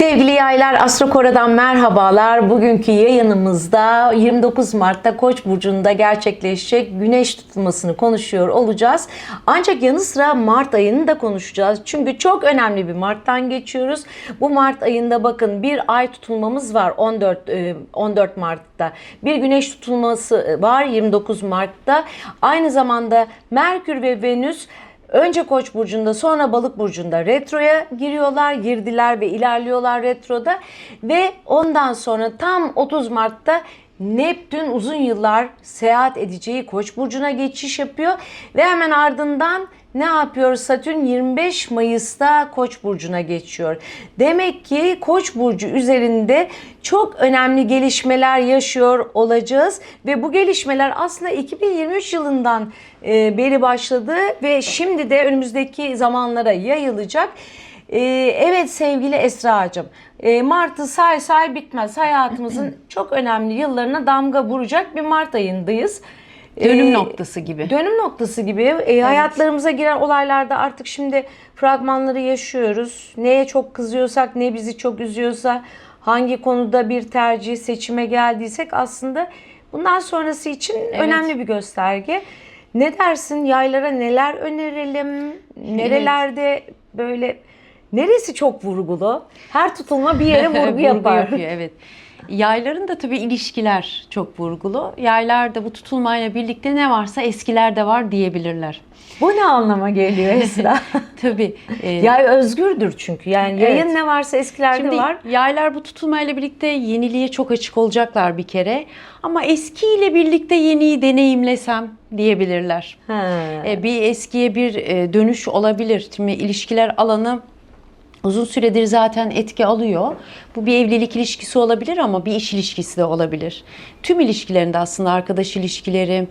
Sevgili yaylar Astrokora'dan merhabalar. Bugünkü yayınımızda 29 Mart'ta Koç burcunda gerçekleşecek güneş tutulmasını konuşuyor olacağız. Ancak yanı sıra Mart ayını da konuşacağız. Çünkü çok önemli bir Mart'tan geçiyoruz. Bu Mart ayında bakın bir ay tutulmamız var 14 e, 14 Mart'ta. Bir güneş tutulması var 29 Mart'ta. Aynı zamanda Merkür ve Venüs Önce Koç burcunda sonra Balık burcunda retroya giriyorlar, girdiler ve ilerliyorlar retroda. Ve ondan sonra tam 30 Mart'ta Neptün uzun yıllar seyahat edeceği Koç burcuna geçiş yapıyor. Ve hemen ardından ne yapıyor? Satürn 25 Mayıs'ta Koç burcuna geçiyor. Demek ki Koç burcu üzerinde çok önemli gelişmeler yaşıyor olacağız ve bu gelişmeler aslında 2023 yılından e, beri başladı ve şimdi de önümüzdeki zamanlara yayılacak. E, evet sevgili Esra'cığım, e, Mart'ı say say bitmez. Hayatımızın çok önemli yıllarına damga vuracak bir Mart ayındayız. Dönüm E, noktası gibi. Dönüm noktası gibi e, hayatlarımıza giren olaylarda artık şimdi fragmanları yaşıyoruz. Neye çok kızıyorsak, ne bizi çok üzüyorsa, hangi konuda bir tercih, seçime geldiysek aslında bundan sonrası için önemli bir gösterge. Ne dersin? Yaylara neler önerelim? Nerelerde böyle neresi çok vurgulu? Her tutulma bir yere vurgu, Vurgu yapar. yapıyor, evet. Yayların da tabii ilişkiler çok vurgulu. Yaylar da bu tutulmayla birlikte ne varsa eskilerde var diyebilirler. Bu ne anlama geliyor Esra? Tabii. e, Yay özgürdür çünkü. Yani yayın Evet. ne varsa eskilerde Şimdi var. yaylar bu tutulmayla birlikte yeniliğe çok açık olacaklar bir kere. Ama eskiyle birlikte yeniyi deneyimlesem diyebilirler. Ha. E, bir eskiye bir e, dönüş olabilir. Şimdi ilişkiler alanı uzun süredir zaten etki alıyor. Bu bir evlilik ilişkisi olabilir ama bir iş ilişkisi de olabilir. Tüm ilişkilerinde aslında arkadaş ilişkileri,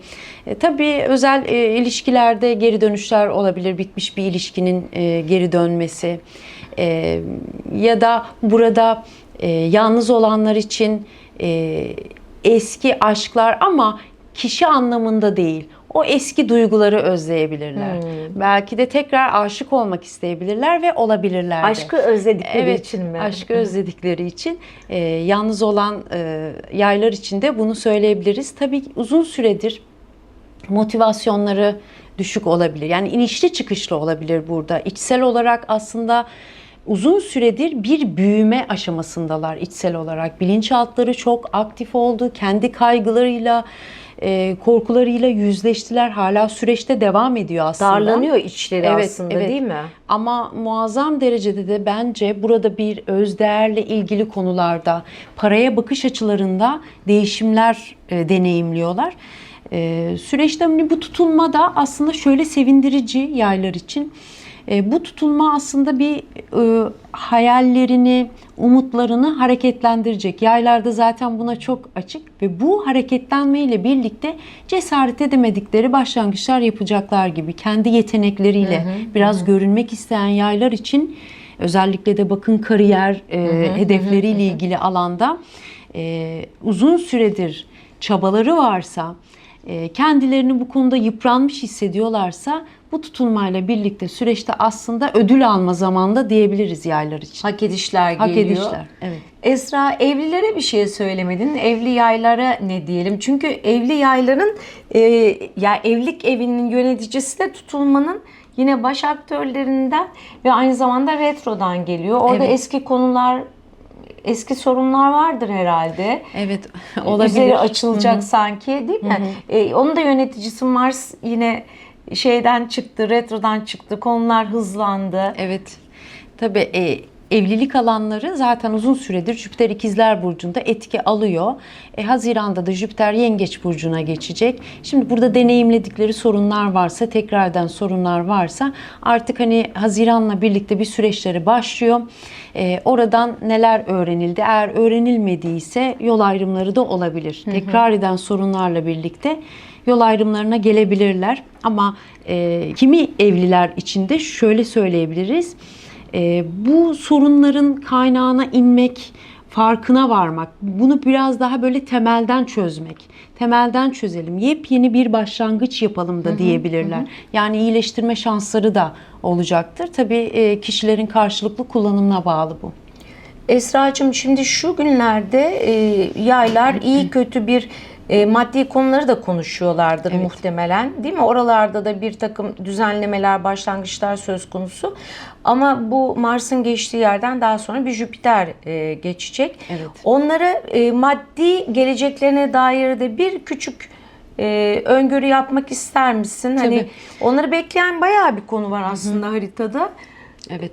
e, tabii özel e, ilişkilerde geri dönüşler olabilir. Bitmiş bir ilişkinin e, geri dönmesi E, ya da burada e, yalnız olanlar için e, eski aşklar ama kişi anlamında değil. O eski duyguları özleyebilirler. Belki de tekrar aşık olmak isteyebilirler ve olabilirler. Aşkı özledikleri Evet, için mi? aşkı özledikleri için e, yalnız olan e, yaylar için de bunu söyleyebiliriz. Tabii uzun süredir motivasyonları düşük olabilir. Yani inişli çıkışlı olabilir burada. İçsel olarak aslında uzun süredir bir büyüme aşamasındalar içsel olarak. Bilinçaltları çok aktif oldu. Kendi kaygılarıyla, e, korkularıyla yüzleştiler. Hala süreçte devam ediyor aslında. Darlanıyor içleri Evet, aslında evet. değil mi? Ama muazzam derecede de bence burada bir özdeğerle ilgili konularda, paraya bakış açılarında değişimler e, deneyimliyorlar. E, süreçte hani bu tutulma da aslında şöyle sevindirici yaylar için. E, bu tutulma aslında bir e, hayallerini, umutlarını hareketlendirecek. Yaylarda zaten buna çok açık ve bu hareketlenmeyle birlikte cesaret edemedikleri başlangıçlar yapacaklar gibi. Kendi yetenekleriyle biraz görünmek isteyen yaylar için özellikle de bakın kariyer e, hedefleriyle ilgili alanda e, uzun süredir çabaları varsa, e, kendilerini bu konuda yıpranmış hissediyorlarsa bu tutulmayla birlikte süreçte aslında ödül alma zamanında diyebiliriz yaylar için. Hak edişler Hak geliyor. edişler. Evet. Esra evlilere bir şey söylemedin. Evli yaylara ne diyelim? Çünkü evli yayların e, ya evlilik evinin yöneticisi de tutulmanın yine baş aktörlerinden ve aynı zamanda retrodan geliyor. Orada Evet. eski konular eski sorunlar vardır herhalde. Evet, olabilir. Üzeri açılacak sanki değil mi? E, onun da yöneticisi Mars yine şeyden çıktı, retrodan çıktı. Konular hızlandı. Evet. Tabii e, evlilik alanları zaten uzun süredir Jüpiter ikizler burcunda etki alıyor. E, Haziran'da da Jüpiter yengeç burcuna geçecek. Şimdi burada deneyimledikleri sorunlar varsa, tekrardan sorunlar varsa artık hani Haziran'la birlikte bir süreçleri başlıyor. E, oradan neler öğrenildi? Eğer öğrenilmediyse yol ayrımları da olabilir. Tekrar eden sorunlarla birlikte yol ayrımlarına gelebilirler. Ama e, kimi evliler için de şöyle söyleyebiliriz. E, bu sorunların kaynağına inmek, farkına varmak, bunu biraz daha böyle temelden çözmek. Temelden çözelim, yepyeni bir başlangıç yapalım da diyebilirler. Yani iyileştirme şansları da olacaktır. Tabii e, kişilerin karşılıklı kullanımına bağlı bu. Esra'cığım şimdi şu günlerde e, yaylar iyi kötü bir e, maddi konuları da konuşuyorlardır Evet. muhtemelen değil mi? Oralarda da bir takım düzenlemeler, başlangıçlar söz konusu. Ama bu Mars'ın geçtiği yerden daha sonra bir Jüpiter e, geçecek. Evet. Onlara e, maddi geleceklerine dair de bir küçük e, öngörü yapmak ister misin? Hani Tabii. onları bekleyen bayağı bir konu var aslında haritada. Evet.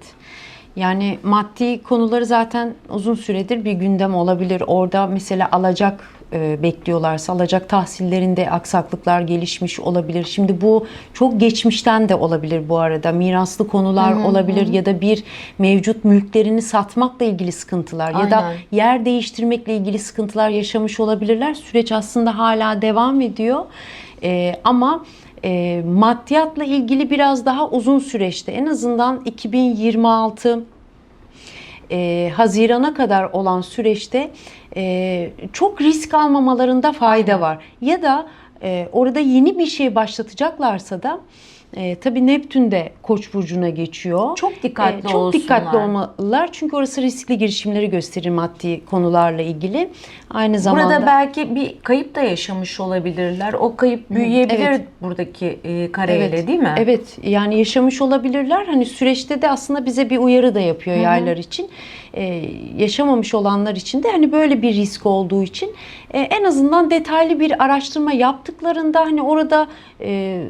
Yani maddi konuları zaten uzun süredir bir gündem olabilir. Orada mesela alacak e, bekliyorlarsa alacak tahsillerinde aksaklıklar gelişmiş olabilir. Şimdi bu çok geçmişten de olabilir bu arada. Miraslı konular olabilir ya da bir mevcut mülklerini satmakla ilgili sıkıntılar ya da Aynen. yer değiştirmekle ilgili sıkıntılar yaşamış olabilirler. Süreç aslında hala devam ediyor. E, ama e, maddiyatla ilgili biraz daha uzun süreçte en azından 2026 e, Haziran'a kadar olan süreçte e, çok risk almamalarında fayda var. Ya da e, orada yeni bir şey başlatacaklarsa da e, tabii Neptün de Koç burcuna geçiyor. Çok dikkatli çok olsunlar. dikkatli olmalılar çünkü orası riskli girişimleri gösterir maddi konularla ilgili. Aynı zamanda Burada belki bir kayıp da yaşamış olabilirler. O kayıp büyüyebilir evet. buradaki e, kareyle değil mi? Evet yani yaşamış olabilirler. Hani süreçte de aslında bize bir uyarı da yapıyor yaylar için. Ee, yaşamamış olanlar için de hani böyle bir risk olduğu için e, en azından detaylı bir araştırma yaptıklarında hani orada e,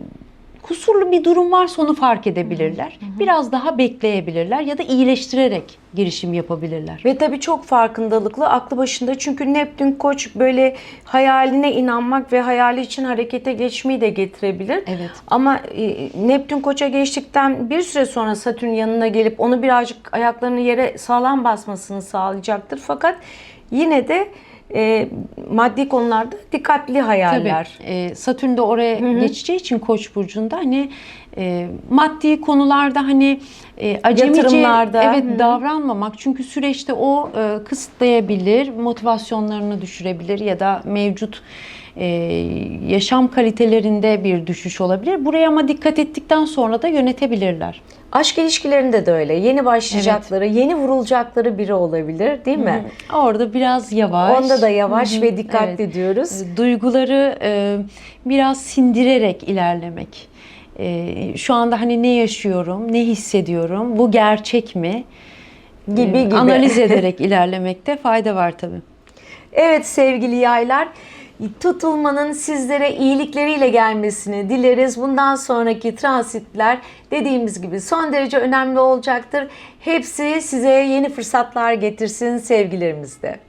kusurlu bir durum varsa onu fark edebilirler. Biraz daha bekleyebilirler ya da iyileştirerek girişim yapabilirler. Ve tabii çok farkındalıklı, aklı başında. Çünkü Neptün Koç böyle hayaline inanmak ve hayali için harekete geçmeyi de getirebilir. Evet. Ama e, Neptün Koç'a geçtikten bir süre sonra Satürn yanına gelip onu birazcık ayaklarını yere sağlam basmasını sağlayacaktır. Fakat yine de e, maddi konularda dikkatli hayaller. Tabii. E, Satürn de oraya geçeceği için Koç burcunda hani e, maddi konularda hani e, acemice evet hı hı. davranmamak çünkü süreçte o e, kısıtlayabilir, motivasyonlarını düşürebilir ya da mevcut e, yaşam kalitelerinde bir düşüş olabilir. Buraya ama dikkat ettikten sonra da yönetebilirler. Aşk ilişkilerinde de öyle. Yeni başlayacakları, yeni vurulacakları biri olabilir değil mi? Orada biraz yavaş. Onda da yavaş Hı hı, ve dikkatli evet. diyoruz. duyguları e, biraz sindirerek ilerlemek. E, şu anda hani ne yaşıyorum, ne hissediyorum, bu gerçek mi? Gibi E, gibi. Analiz ederek ilerlemekte fayda var tabii. Evet sevgili yaylar, tutulmanın sizlere iyilikleriyle gelmesini dileriz. Bundan sonraki transitler dediğimiz gibi son derece önemli olacaktır. Hepsi size yeni fırsatlar getirsin sevgilerimizde.